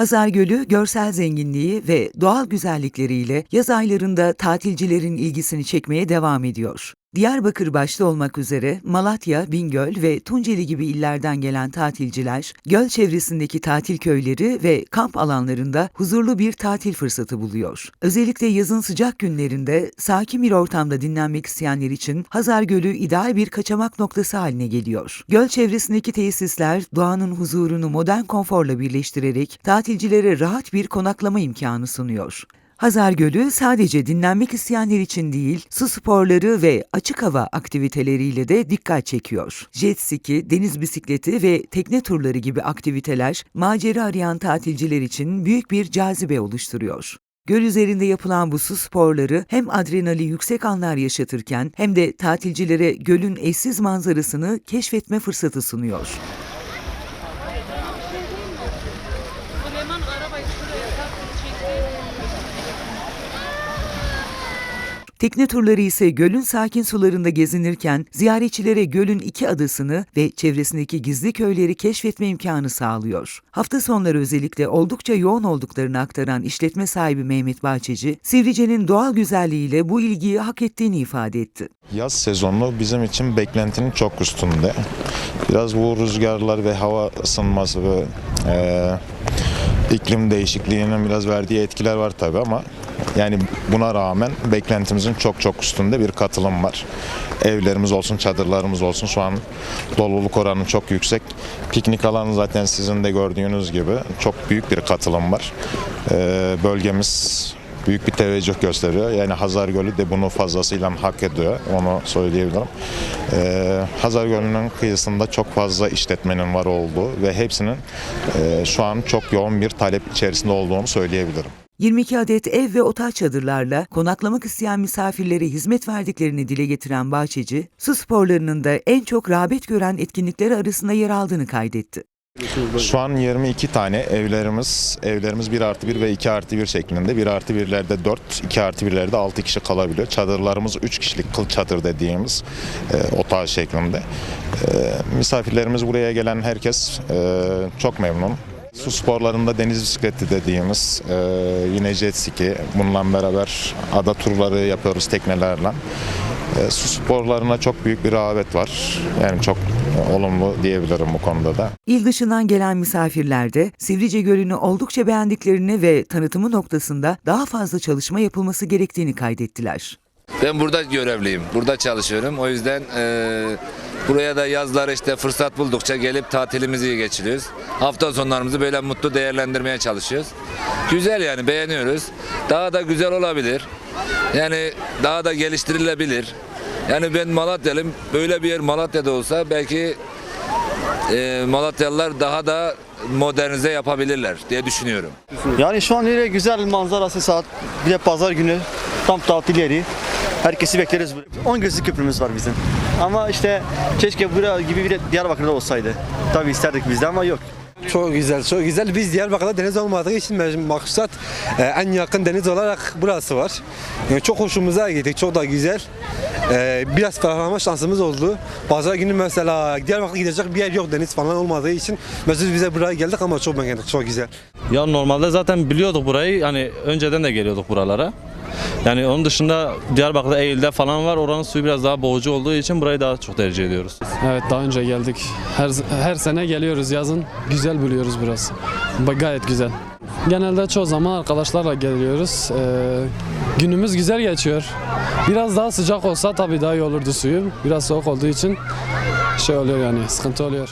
Hazar Gölü görsel zenginliği ve doğal güzellikleriyle yaz aylarında tatilcilerin ilgisini çekmeye devam ediyor. Diyarbakır başta olmak üzere Malatya, Bingöl ve Tunceli gibi illerden gelen tatilciler, göl çevresindeki tatil köyleri ve kamp alanlarında huzurlu bir tatil fırsatı buluyor. Özellikle yazın sıcak günlerinde sakin bir ortamda dinlenmek isteyenler için Hazar Gölü ideal bir kaçamak noktası haline geliyor. Göl çevresindeki tesisler doğanın huzurunu modern konforla birleştirerek tatilcilere rahat bir konaklama imkanı sunuyor. Hazar Gölü sadece dinlenmek isteyenler için değil, su sporları ve açık hava aktiviteleriyle de dikkat çekiyor. Jet ski, deniz bisikleti ve tekne turları gibi aktiviteler macera arayan tatilciler için büyük bir cazibe oluşturuyor. Göl üzerinde yapılan bu su sporları hem adrenali yüksek anlar yaşatırken hem de tatilcilere gölün eşsiz manzarasını keşfetme fırsatı sunuyor. Tekne turları ise gölün sakin sularında gezinirken ziyaretçilere gölün iki adasını ve çevresindeki gizli köyleri keşfetme imkanı sağlıyor. Hafta sonları özellikle oldukça yoğun olduklarını aktaran işletme sahibi Mehmet Bahçeci, Sivrice'nin doğal güzelliğiyle bu ilgiyi hak ettiğini ifade etti. Yaz sezonu bizim için beklentinin çok üstünde. Biraz bu rüzgarlar ve hava ısınması ve e, iklim değişikliğinin biraz verdiği etkiler var tabi ama yani buna rağmen beklentimizin çok çok üstünde bir katılım var. Evlerimiz olsun, çadırlarımız olsun şu an doluluk oranı çok yüksek. Piknik alanı zaten sizin de gördüğünüz gibi çok büyük bir katılım var. E, bölgemiz büyük bir teveccüh gösteriyor. Yani Hazar Gölü de bunu fazlasıyla hak ediyor. Onu söyleyebilirim. Ee, Hazar Gölü'nün kıyısında çok fazla işletmenin var olduğu ve hepsinin e, şu an çok yoğun bir talep içerisinde olduğunu söyleyebilirim. 22 adet ev ve otel çadırlarla konaklamak isteyen misafirlere hizmet verdiklerini dile getiren Bahçeci, su sporlarının da en çok rağbet gören etkinlikler arasında yer aldığını kaydetti. Şu an 22 tane evlerimiz, evlerimiz 1 artı 1 ve 2 artı 1 şeklinde. 1 artı 1'lerde 4, 2 artı 1'lerde 6 kişi kalabiliyor. Çadırlarımız 3 kişilik kıl çadır dediğimiz e, otağı şeklinde. E, misafirlerimiz buraya gelen herkes e, çok memnun. Su sporlarında deniz bisikleti dediğimiz, e, yine jet ski, bununla beraber ada turları yapıyoruz teknelerle. E, su sporlarına çok büyük bir rağbet var. Yani çok olumlu diyebilirim bu konuda da. İl dışından gelen misafirler de Sivrice Gölü'nü oldukça beğendiklerini ve tanıtımı noktasında daha fazla çalışma yapılması gerektiğini kaydettiler. Ben burada görevliyim. Burada çalışıyorum. O yüzden eee, buraya da yazları işte fırsat buldukça gelip tatilimizi geçiriyoruz. Hafta sonlarımızı böyle mutlu değerlendirmeye çalışıyoruz. Güzel yani beğeniyoruz. Daha da güzel olabilir. Yani daha da geliştirilebilir. Yani ben Malatyalıyım. Böyle bir yer Malatya'da olsa belki eee Malatyalılar daha da modernize yapabilirler diye düşünüyorum. Yani şu an yine güzel manzarası saat bir de pazar günü tam tatil yeri. Herkesi bekleriz. 10 gözlü köprümüz var bizim. Ama işte keşke buraya gibi bir de Diyarbakır'da olsaydı. Tabii isterdik biz de ama yok. Çok güzel, çok güzel. Biz Diyarbakır'da deniz olmadığı için maksat e, en yakın deniz olarak burası var. Yani çok hoşumuza gittik, çok da güzel. E, biraz ferahlama şansımız oldu. Pazar günü mesela Diyarbakır'a gidecek bir yer yok deniz falan olmadığı için. Mesela bize buraya geldik ama çok beğendik, çok güzel. Ya normalde zaten biliyorduk burayı. Yani önceden de geliyorduk buralara. Yani onun dışında Diyarbakır'da Eylül'de falan var. Oranın suyu biraz daha boğucu olduğu için burayı daha çok tercih ediyoruz. Evet daha önce geldik. Her, her sene geliyoruz yazın. Güzel buluyoruz burası. Gayet güzel. Genelde çoğu zaman arkadaşlarla geliyoruz. Ee, günümüz güzel geçiyor. Biraz daha sıcak olsa tabii daha iyi olurdu suyu. Biraz soğuk olduğu için şey oluyor yani sıkıntı oluyor.